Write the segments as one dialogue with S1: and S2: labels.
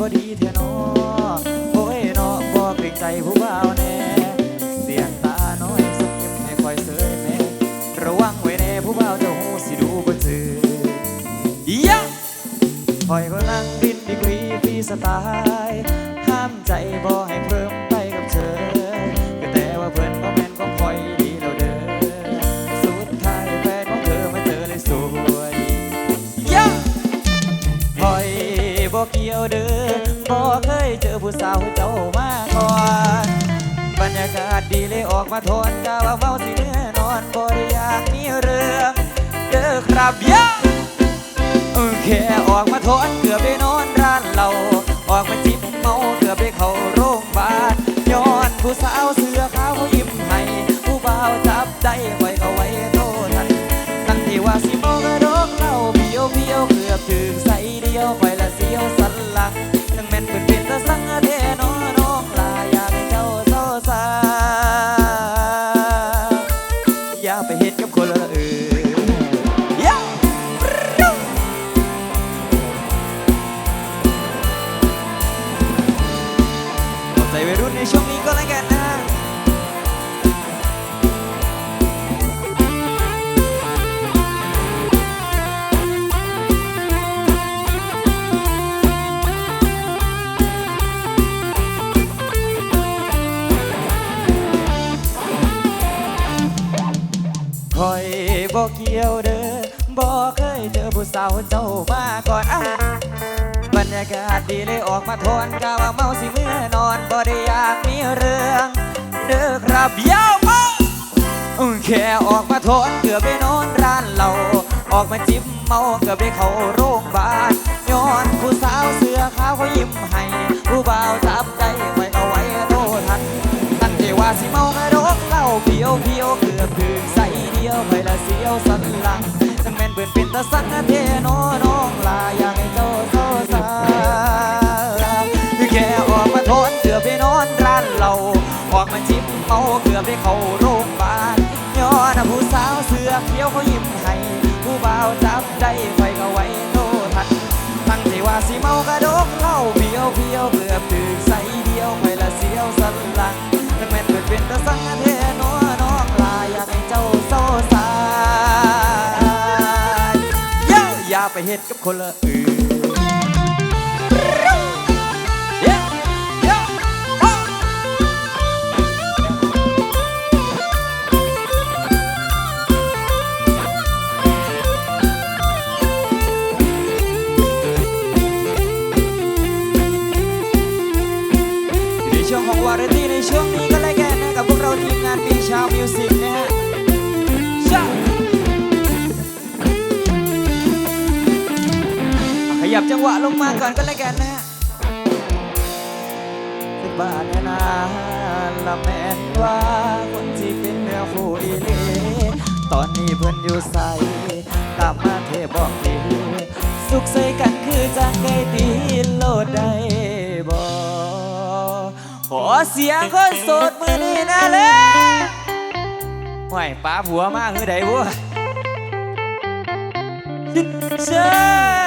S1: บ่ดีเถอะนอโอ้ยนอบ่เกรงใจผู้บ่าวแน่ เสียงตาน้อยสมยิ้มให้คอยเสยแม่ระวังไว้แน่ผู้บ่าวเจ้าหูสิดูบ่จือยะคอยก็นั่งดินดีกรีฟรีสไตล์ห้ามใจบ่ให้เพิ่ม บ่เคยเจอผู้สาวเจ้ามาก่อนบรรยากาศดีเลยออกมาทนกะว่าเมาสิเนื้อนอนบ่ได้อยากมีเรื่องเด้อครับยะแค่ออกมาทนเกือบไปนอนร้านเราออกมาจิบเมาเกือบไปเข้าโรงพยาบาลย้อนผู้สาวเสื้อขาวเขายิ้มให้ผู้บ่าวจับได้ไว้เขาไว้โทษทันตั้งที่ว่าสิเมากระดกเหล้าเพียวเพียวเกือบถึงใส่เดียวไว้ละเสียวสันหลัง ทั้งแม่นเป็นเป็นตาสังเทนอนาเจ้ามาก่อนอะบรรยากาศดีเลยออกมาทนกะว่าเมาสิเมื่อนอนบ่ได้อยากมีเรื่องเด้อครับยาวมาแค่ออกมาทนเกือบไปนอนร้านเราออกมาจิบเมาเกือบไปเข้าโรงพยาบาลย้อนผู้สาวเสื้อขาวเขายิ้มให้ผู้บ่าวจับใจไว้เอาไว้โทษทันตั้งใจว่าสิเมากระดกเหล้าเพียวเพียวเกือบถึง ยวไปละเสียวสันหลังจังแม่นเปืนเป็นตะสังเทโนน้องลาอยากให้เจ้าโซซาแค่ออกมาทนเกือบไปนอนร้านเราออกมาจิบเมาเกือบได้เข้าโรงพยาบาลย้อนผู้สาวเสื้อเขียวเขายิ้มให้ผู้บ่าวจับใจไฟก็ไว้โทษทันตั้งใจว่าสิเมากระดกเล้าเพียวเพียวเกือบถึง เฮ็ดกับคนละอื่น ยับจังหวะลงมาก่อนก็แล้วกันนะฮะสิบบาทแน่นาละแม่นว่า คนที่เป็นเนื้อคู่อีหลีตอนนี้เพิ่นอยู่ใส่ตามมาเทบอกดีสุขใส่กันคือจังไก่ตีโลดได้บ่ขอเสียงคนโสดมือนี่นะเลยห่วยป้าผัวมากคือใดบัวเ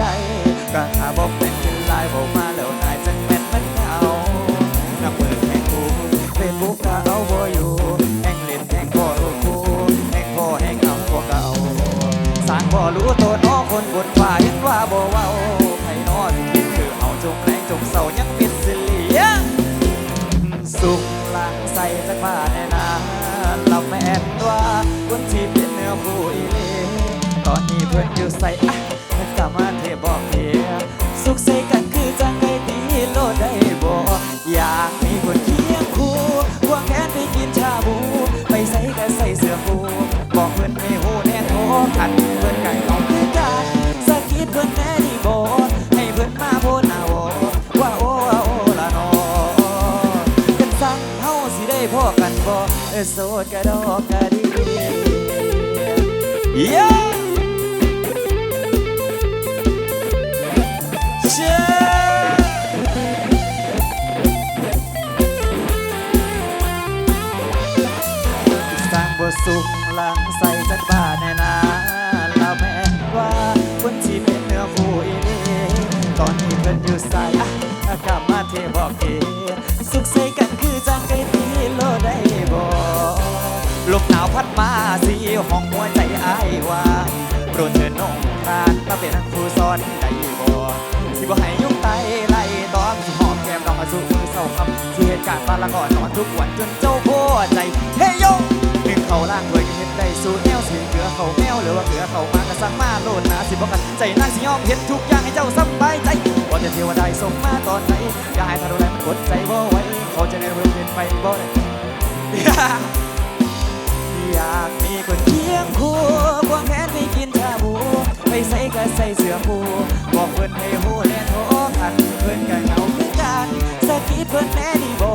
S1: ได้ก็ถ้าบ่เป็นเป็นลน์บ่มาแล้วนายจังแม่นมันเอานับมือแห่งกูเฟซบุ๊กก็เอาบ่อยู่แห่งเล่นแห่งบ่รู้กูแห่งบ่แห่งเอาบ่เก่าสร้างบ่รู้ตัวน้องคนบนฟ้าเห็นว่าบ่เว้าให้นอนคิดคือเอาจงแรงจงเศร้ายังเป็นสิเหลียสุขหลังใส่จักบ้านแน่นาลำแม่นว่าคนที่เป็นเนื้อคู่อีหลีตอนนี้เพื่อนอยู่ใส่อะ กลับมาเทบอกเพียสุขใส่กันคือจังไงตีโลดได้บ่อยากมีคนเคียงคู่ควงแขนไปกินชาบู ไปใส่ก็ใส่เสื้อปูบอกเพื่อนไม่หูแน่โทขันเพื่อนไก่เอาคือกันสกิดเพื่อนแน่ดีบ่ให้เพื่อนมาโบหน้าวว่าโอ้ว่าโอ้ละนอกันสั่งเฮาสิได้พอกันบ่เออโสดกะดอกกะดี จุกใส่กันคือจังไก่ตีโลได้บ่ลมหนาวพัดมาสีห้องหัวใจอ้ายว่าโปรดเถิดน้องรานมาเป็นครูสอนได้บ่สิบ่ให้ยุ่งไตไล่ตอมหอมแก้มน้องอสุเศร้าคำที่เหตุการณ์ปาละก่อนนอนทุกวันจนเจ้าโคใจเฮยงดึงเขาล่างด้วยเห็นได้สู่แนวสิเกลือเขาแมวหรือว่าเกลือเขามากระสังมาโลดนาสิบ่กันใจนางสิยอมเห็นทุกอย่างให้เจ้าสบายใจ ว่าจะเทวดาส่งมาตอนไหนอย่าให้ทะลุแรมันกดใจบ่ไหวเขาจะได้เริ่มเป็นไปบ่ได้อยากมีคนเคียงคู่ควงแขนไปกินชาบูไปใส่ก็ใส่เสื้อผูบอกเพิ่อนให้หูแน่โทกันเพิ่อนก็เหงาคือกันสะกิดเพิ่อนแน่ดีบ่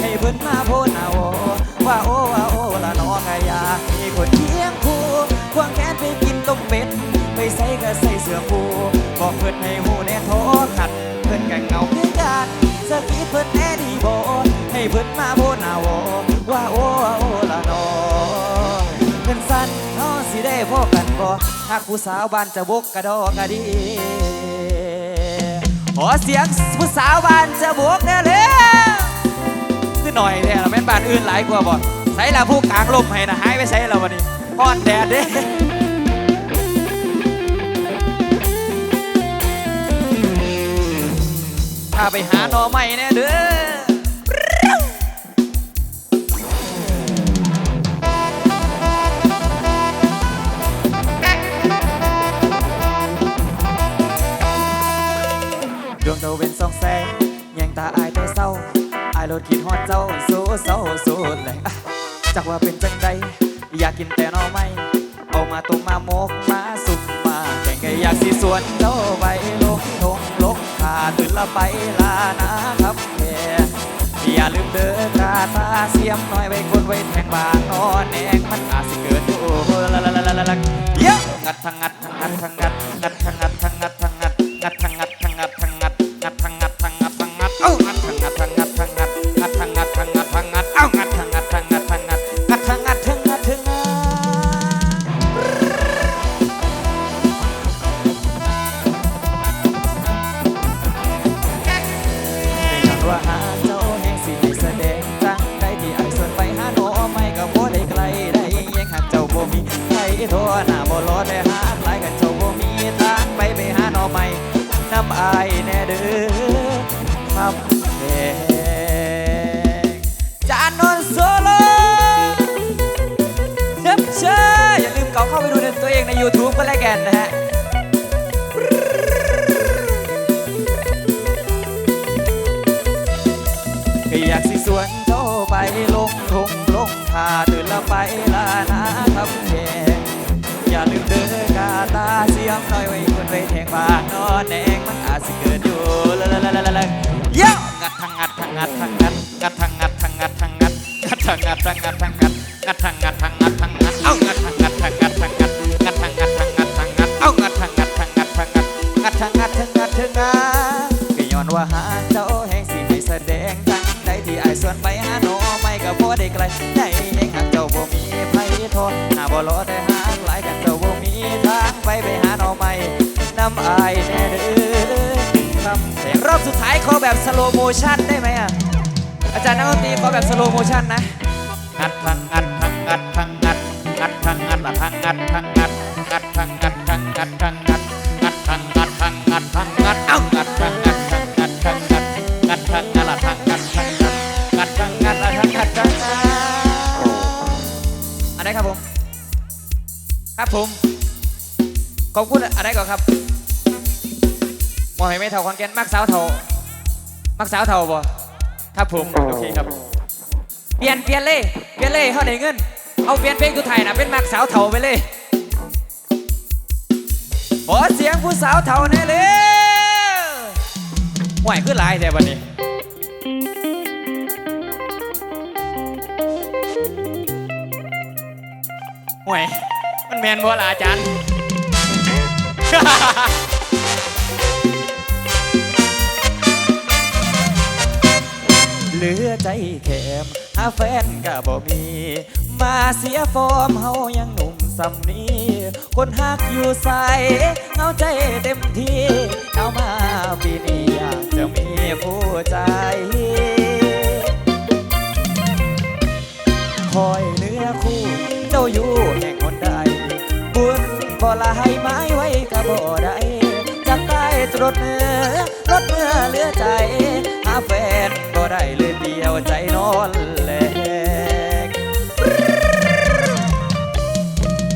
S1: ให้เพิ่อนมาโพดเอาว่าโอ้ว่าโอ้ละน้องอยากมีคนเคียงคู่ควงแขนไปกินต้มเป็ดไปใส่ก็ใส่เสื้อผูบอกเพิ่อนให้หู เพิ่นมาโพดเอาวว่าโอ้โอ้ละนองเป็นสั้นเนาสิได้พอกันบ่หากผู้สาวบ้านจะบกกระดอกระดีขอเสียงผู้สาวบ้านจะบกแน่เลยคือหน่อยแท้ละแม่นบ้านอื่นหลายกว่าบ่ใส่ละผู้กลางลมให้นะหายไปใส่ล้ววันนี้อ่อนแดดเด้ถ้าไปหาหน่อใหม่แน่เด้อายโลดคิดฮอดเจ้าโซเศร้าโซแหลงจักว่าเป็นจังใดอยากกินแต่หนอไม่เอามาต้มมาโมกมาสุกมาแกงก็อยากสิสวนเจ้าใบลงทงลกขาตื่นละไปลานะครับแค่อย่าลืมเด้อกาตาเสียมน้อยไว้คนไว้แทงบางนอนแนงมันอาจสิเกิดอยู่ละละละละละละเยอะงัดทางงัดทางงัดทางงัดงัดทางงัดทางงัดทางงัดงัดายแน่เด้อคำแพงจานนนท์โซโลเชฟเชออย่าลืมเก่าเข้าไปดูในตัวเองใน YouTube ก็แล้วกันนะฮะก็อยากสิสวนเจ้าไปลงทงลงทาตื่นละไป ตาเสียมน้อยไว้คนไว้แทงบานนอนแดงมันอาจสิเกิดอยู่ละละละละละละเย้งัดทางงัดทางงัดทางงัดงัดทางงัดทางงัดทางงัดงัดทางงัดทางงัดทางงัดงัดทางงัดทางงัดำอายแน่เด้อคำแสงรอบสุดท้ายขอแบบสโลโมชั่นได้ไหมอะ อาจารย์นักดนตรีขอแบบสโลโมชั่นนะ งัดทางงัดทางงัดทางงัดงัดทางงัดละทางงัดทางงัดงัดทางงัดทางงัดทางงัดงัดทางงัดทางงัดทางงัดเอ้างัดทางงัดทางงัดทางงัดงัดทางงัดละทางงัดทางงัดงัดทังงัดละทังงัดทังงัดอะไรครับผม ครับผม ขอบคุณอะไรก่อนครับมองให้ไม่เท่าคอนแกนมักสาวเท่ามักสาวเท่าบ่ครับผมโอเคครับ เปลี่ยนเปลี่ยนเลยเปลี่ยนเลยเขาได้เงิน เอาเปลี่ยนเพลงตัวไทยนะเป็นมักสาวเท่าไปเลยขอเสียงผู้สาวเท่าแน่เลยห่วยขึ้นหลายแต่วันนี้ห่วยมันแมนบ่ล่ะอาจารย์ เหลือใจแคมหาแฟนก็บ่มี มาเสียฟอร์มเฮายังหนุ่มสำนี้คนหักอยู่ใสเงาใจเต็มที่เอามาปีนี้อยากจะมีผู้ใจคอยเนื้อคู่เจ้าอยู่แห่งคนใดบุญบลายไม้ไว้ บ่ได้จับได้รดเนื้อรถเมื่อเหลือใจหาแฟนบ่ได้เลยเดียวใจนอนแหลก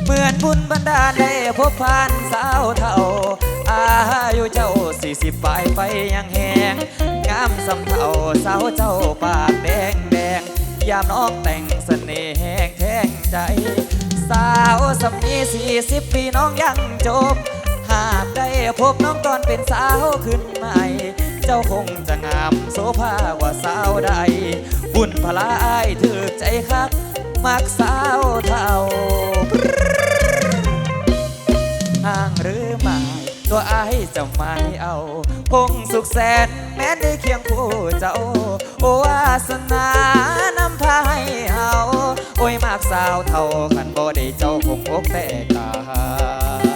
S1: เหมือนบุญบันดาลได้พบผ่านสาวเท่า อายุเจ้าสี่สิบปลายไปยังแหงงามสำเท่าสาวเจ้าปากแดงแดงยามน้องแต่งเสน่ห์แห้งแทงใจ สาวสำนีสี่สิบปีน้องยังจบากได้พบน้องตอนเป็นสาวขึ้นใหม่ เจ้าคงจะงามโสภากว่าสาวใด บุญพลายถือใจคัก มักสาวเท่าห่างหรือไม่ตัวไอ้ายจะไม่เอา คงสุขแสนแม้ได้เคียงคู่เจ้า โอวาสนานำพาให้เฮาโอ้ยมากสาวเท่าขันบ่ได้เจ้าคงอกแตกา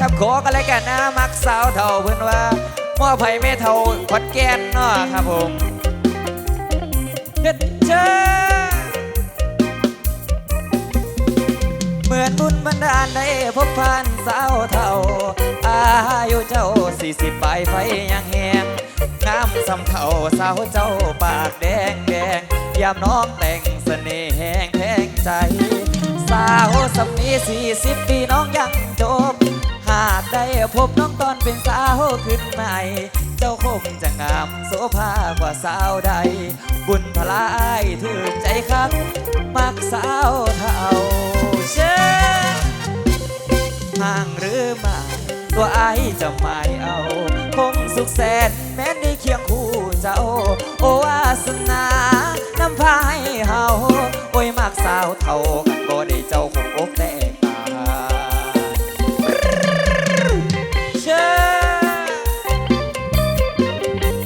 S1: ยตามคำขอกันเลยกันนะมักสาวเท่าเพื่อนว่าม่อไผ่ไม่เท่าขอนแก่นเนาะครับผมเฮ็ดเจ้าเหมือนบุญบันดาลได้พบผ่านสาวเท่า อายุเจ้าสี่สิบปลายไฟยังแหงงามสำเท่าสาวเจ้าปากแดงแดงยามน้องแต่งเสน่ห์แหงแทงใจ สาวสำนีสี่สิบปีน้องยังจบากได้พบน้องตอนเป็นสาวขึ้นใหม่ เจ้าคงจะงามโสภากว่าสาวใด บุญพลายถือใจคักมักสาวเท่าเชิญห่างหรือม่ตัวไอจะไม่เอา คงสุขแสนแม้นได้เคียงคู่เจ้า โอวาสนานำพาให้เฮาโอ้ยมักสาวเท่า